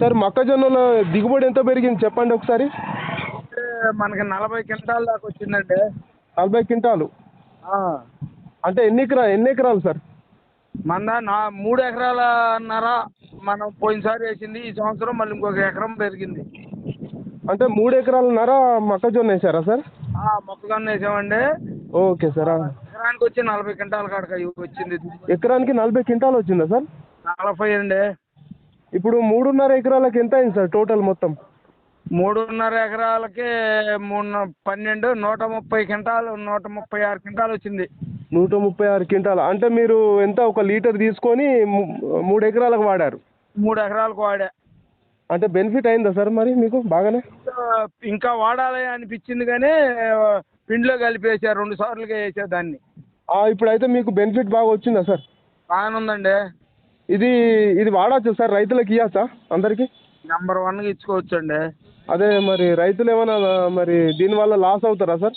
Sir మొక్కజొన్నలో దిగుబడి ఎంత పెరిగింది? చెప్పండి ఒకసారి. మనకి నలభై క్వింటాల దాకా వచ్చిందండి. నలభై క్వింటాలు. ఆ. అంటే ఎన్ని ఎకరా ఎన్ని ఎకరాలు సార్? మన నా మూడు ఎకరాలన్నర మనం పోయినసారి వేసింది. ఈ సంవత్సరం మళ్ళీ ఇంకొక ఎకరం పెరిగింది. అంటే మూడు ఎకరాలన్నర మొక్కజొన్న వేసారా సార్? ఆ, మొక్కజొన్న వేసామండి. Okay sir. ఎకరానికి వచ్చి నలభై క్వింటాల కాడక వచ్చింది. ఎకరానికి నలభై క్వింటాలు వచ్చిందా సార్? నలభై అండి. ఇప్పుడు మూడున్నర ఎకరాలకు ఎంత అయింది సార్ టోటల్ మొత్తం? మూడున్నర ఎకరాలకి మూడు పన్నెండు నూట ముప్పై క్వింటాలు నూట ముప్పై ఆరు క్వింటాలు వచ్చింది. నూట ముప్పై ఆరు క్వింటాలు. అంటే మీరు ఎంత ఒక లీటర్ తీసుకొని మూడు ఎకరాలకు వాడారు? మూడు ఎకరాలకు వాడా. అంటే బెనిఫిట్ అయిందా సార్ మరి మీకు బాగానే? ఇంకా- వాడాలి అనిపించింది కానీ పిండిలో కలిపేసారు రెండు సార్లుగా వేసారు దాన్ని. ఇప్పుడైతే మీకు బెనిఫిట్ బాగా వచ్చిందా సార్? బాగానే ఉందండి. ఇది ఇది వాడచ్చు సార్? రైతులకు ఇవ్వచ్చా అందరికీ? నెంబర్ వన్గా ఇచ్చుకోవచ్చండి. అదే మరి రైతులు ఏమైనా మరి దీనివల్ల లాస్ అవుతారా సార్?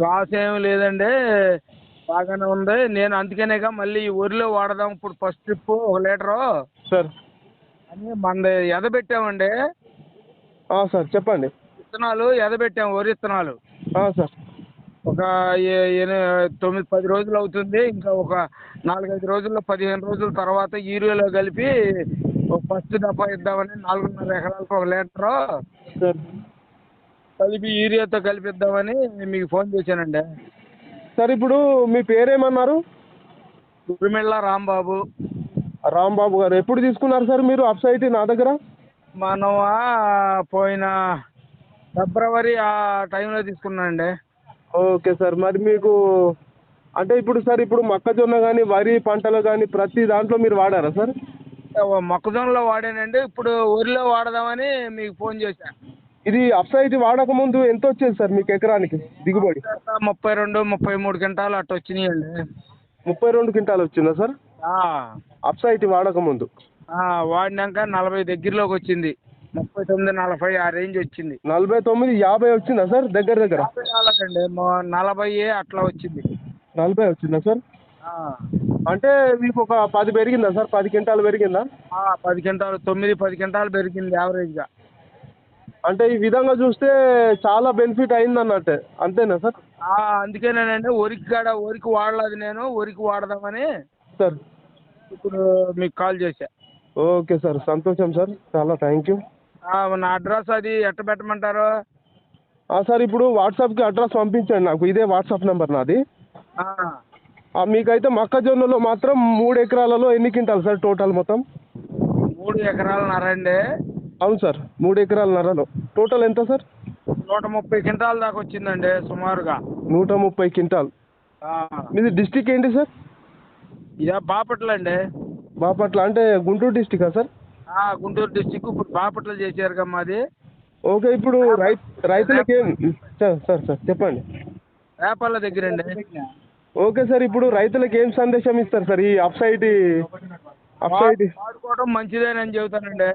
లాస్ ఏమి లేదండి. బాగానే ఉంది. నేను అందుకనేగా మళ్ళీ ఈ వరిలో వాడదాం. ఇప్పుడు ఫస్ట్ ట్రిప్ ఒక లీటరు. సార్. అని మనది ఎదబెట్టామండి. సార్ చెప్పండి. విత్తనాలు ఎదబెట్టాము వరి విత్తనాలు. సార్. ఒక తొమ్మిది పది రోజులు అవుతుంది. ఇంకా ఒక నాలుగైదు రోజుల్లో పదిహేను రోజుల తర్వాత యూరియాలో కలిపి ఒక ఫస్ట్ దఫా ఇద్దామని నాలుగున్నర ఎకరాలకు ఒక లీటరు కలిపి యూరియాతో కలిపిద్దామని మీకు ఫోన్ చేశానండి. సార్ ఇప్పుడు మీ పేరేమన్నారు? ఉరిమిళ్ళ రాంబాబు. రాంబాబు గారు. ఎప్పుడు తీసుకున్నారు సార్ మీరు అప్సైట్ నా దగ్గర? మనం పోయిన ఫిబ్రవరి ఆ టైంలో తీసుకున్నానండి. Okay sir. మరి మీకు అంటే ఇప్పుడు సార్ ఇప్పుడు మొక్కజొన్న కానీ వరి పంటలు కానీ ప్రతి దాంట్లో మీరు వాడారా సార్? మొక్కజొన్నలో వాడానండి. ఇప్పుడు వరిలో వాడదామని మీకు ఫోన్ చేశా. ఇది అప్సైట్ వాడక ముందు ఎంత వచ్చేది సార్ మీకు ఎకరానికి దిగుబడి? ముప్పై రెండు ముప్పై మూడు క్వింటాలు అట్ట వచ్చినాయండి. ముప్పై రెండు క్వింటాలు వచ్చిందా సార్? ఆ, అప్సైట్ వాడక ముందు. వాడినాక నలభై దగ్గరలోకి వచ్చింది. ముప్పై తొమ్మిది నలభై ఆ రేంజ్ వచ్చింది. నలభై తొమ్మిది యాభై వచ్చిందా సార్? దగ్గర దగ్గర? యాభై రాలేదండి మొ- నలభై అట్లా వచ్చింది. నలభై వచ్చిందా సార్? ఆ, అంటే మీకు ఒక పది పెరిగిందా సార్? పది క్వింటాలు పెరిగిందా? ఆ, పది క్వింటాలు తొమ్మిది పది క్వింటాలు పెరిగింది యావరేజ్గా. అంటే ఈ విధంగా చూస్తే చాలా బెనిఫిట్ అయింది అన్నట్టే అంతేనా సార్? ఆ, అందుకేనేనండి వరికి కాడ వరికి వాడలేదు నేను వరికి వాడదామని సార్. ఇప్పుడు మీకు కాల్ చేశా. ఓకే సార్ సంతోషం సార్. చాలా థ్యాంక్ యూ నా అడ్రస్ అది ఎట్ట పెట్టమంటారు? సార్ ఇప్పుడు వాట్సాప్కి అడ్రస్ పంపించండి నాకు. ఇదే వాట్సాప్ నెంబర్ నాది. మీకైతే మొక్కజొన్నలో మాత్రం మూడు ఎకరాలలో ఎన్ని క్వింటాలు సార్ టోటల్ మొత్తం? మూడు ఎకరాలు నరండి అవును సార్ మూడు ఎకరాల నరలో. టోటల్ ఎంత సార్? నూట ముప్పై క్వింటాల దాకా వచ్చిందండి సుమారుగా. నూట ముప్పై క్వింటాల్. మీది డిస్టిక్ ఏంటి సార్? ఇదే బాపట్ల అండి. బాపట్ల అంటే గుంటూరు డిస్టికా సార్? గుంటూరు డిస్టిక్ ఇప్పుడు బాపట్ల చేశారు కదా మాది ఓకే ఇప్పుడు రైతులకి ఏం సార్ సార్ సార్ చెప్పండి. వేపాల దగ్గరండి. ఓకే సార్ ఇప్పుడు రైతులకు ఏం సందేశం ఇస్తారు సార్ ఈ అప్సైట్ అప్సైట్ వాడుకోవడం మంచిదేనని చెబుతానండి.